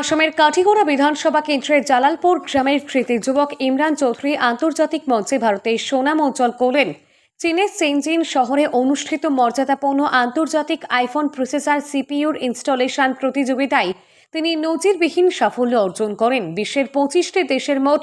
আসামের কাঠিগোড়া বিধানসভা কেন্দ্রের জালালপুর গ্রামের কৃতি যুবক ইমরান চৌধুরী আন্তর্জাতিক মঞ্চে ভারতের সোনাম অঞ্চল করলেন। চীনের সেনজিন শহরে অনুষ্ঠিত মর্যাদাপূর্ণ আন্তর্জাতিক আইফোন প্রসেসর সিপিইউর ইনস্টলেশন প্রতিযোগিতায় তিনি নজিরবিহীন সাফল্য অর্জন করেন। বিশ্বের পঁচিশটি দেশের মোট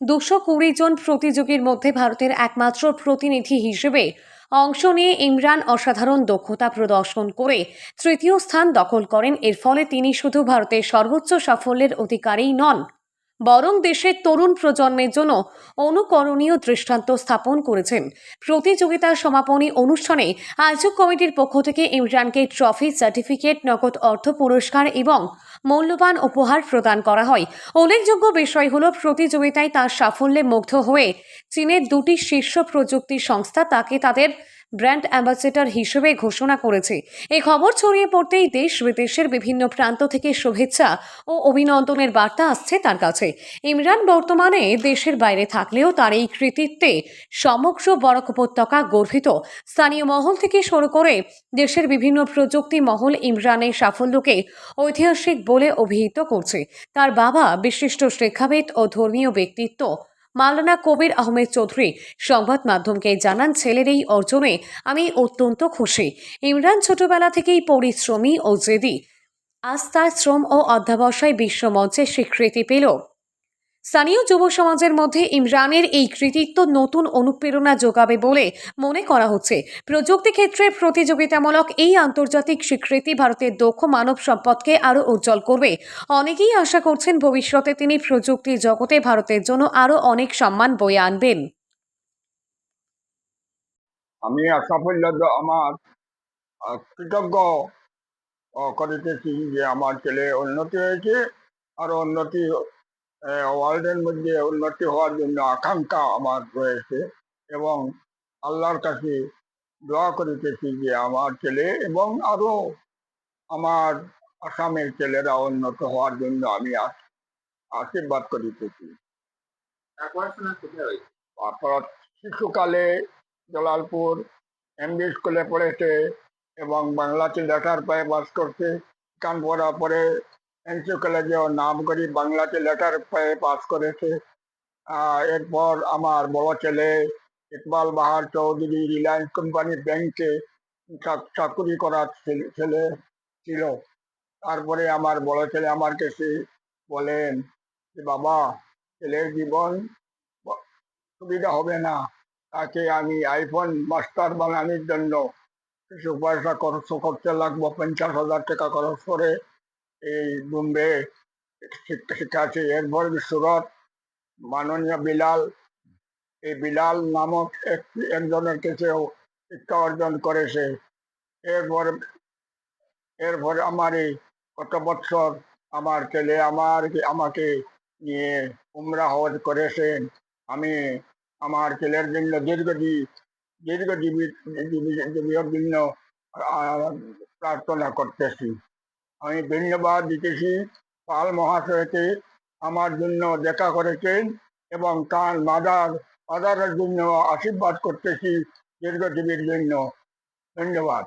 দুশো কুড়ি জন প্রতিযোগীর মধ্যে ভারতের একমাত্র প্রতিনিধি হিসেবে অংশ নিয়ে ইমরান অসাধারণ দক্ষতা প্রদর্শন করে তৃতীয় স্থান দখল করেন। এর ফলে তিনি শুধু ভারতের সর্বোচ্চ সাফল্যের অধিকারীই নন, বরং দেশের তরুণ প্রজন্মের জন্য অনুকরণীয় দৃষ্টান্ত স্থাপন করেছেন। প্রতিযোগিতার সমাপনী অনুষ্ঠানে আয়োজক কমিটির পক্ষ থেকে ইমরানকে ট্রফি, সার্টিফিকেট, নগদ অর্থ পুরস্কার এবং মূল্যবান উপহার প্রদান করা হয়। উল্লেখযোগ্য বিষয় হল, প্রতিযোগিতায় তার সাফল্যে মুগ্ধ হয়ে চীনের দুটি শীর্ষ প্রযুক্তি সংস্থা তাকে তাদের ব্র্যান্ড অ্যাম্বাসেডর হিসেবে ঘোষণা করেছে। এই খবর ছড়িয়ে পড়তেই দেশ বিদেশের বিভিন্ন প্রান্ত থেকে শুভেচ্ছা ও অভিনন্দনের বার্তা আসছে তার কাছে। ইমরান বর্তমানে দেশের বাইরে থাকলেও তার এই কৃতিত্বে সমগ্র বরাক উপত্যকা গর্বিত। স্থানীয় মহল থেকে শুরু করে দেশের বিভিন্ন প্রযুক্তি মহল ইমরানের সাফল্যকে ঐতিহাসিক বলে অভিহিত করছে। তার বাবা বিশিষ্ট শিক্ষাবিদ ও ধর্মীয় ব্যক্তিত্ব মালানা কবির আহমেদ চৌধুরী সংবাদ মাধ্যমকে জানান, ছেলের এই অর্জনে আমি অত্যন্ত খুশি। ইমরান ছোটবেলা থেকেই পরিশ্রমী ও জেদি। আজ তার শ্রম ও অধ্যাবসায় বিশ্বমঞ্চে স্বীকৃতি পেল। স্থানীয় যুব সমাজের মধ্যে ইমরানের এই কৃতিত্ব নতুন অনুপ্রেরণা যোগাবে বলে মনে করা হচ্ছে। প্রযুক্তি ক্ষেত্রে প্রতিযোগিতামূলক এই আন্তর্জাতিক স্বীকৃতি ভারতের দক্ষ মানব সম্পদকে আরও উজ্জ্বল করবে। অনেকেই আশা করছেন ভবিষ্যতে তিনি প্রযুক্তি জগতে ভারতের জন্য আরও অনেক সম্মান বয়ে আনবেন। আমি সাফল্য আমার কৃতজ্ঞ করিতেছি যে আমার ছেলে উন্নতি হয়েছে আর উন্নতি ওয়ার্ল্ডের মধ্যে উন্নতি হওয়ার জন্য আকাঙ্ক্ষা আমার রয়েছে এবং আল্লাহর কাছে দোয়া করিতেছি যে আমার ছেলে এবং আরও আমার আসামের ছেলেরা উন্নত হওয়ার জন্য আমি আশীর্বাদ করিতেছি। তারপর শিশুকালে জলালপুর এমবি স্কুলে পড়েছে এবং বাংলাতে লেটার পায়ে বাস করছে। কান পড়া পরে এনসি কলেজেও নাম করি বাংলাতে লেটার পেয়ে পাস করেছে এরপর আমার বড় ছেলে ইকবাল বাহার চৌধুরী রিলায়েন্স কোম্পানি ব্যাংকে চাক- চাকুরি করার ছেলে, ছিল তারপরে আমার বড় ছেলে আমার কাছে বলেন যে, বাবা, ছেলের জীবন সুবিধা হবে না। তাকে আমি আইফোন মাস্টার বানানোর জন্য কিছু পয়সা খরচ করতে লাগবো। পঞ্চাশ হাজার টাকা খরচ করে এই বোম্বে শিক্ষা শিক্ষার্থী এরপর সুরত মাননীয় বিলাল, এই বিলাল নামক এক, একজনের কাছেও শিক্ষা অর্জন করেছে। এরপর এরপর আমার এই গত বছর আমার ছেলে আমার আমাকে নিয়ে উমরা হজ করেছেন। আমি আমার ছেলের জন্য দীর্ঘজীবী দীর্ঘজীবী জীবীর জন্য প্রার্থনা করতেছি। আমি ধন্যবাদ দিতেছি পাল মহাশয়কে আমার জন্য দেখা করেছেন এবং তার মাদার, মাদারের জন্য আশীর্বাদ করতেছি দীর্ঘজীবীর জন্য। ধন্যবাদ।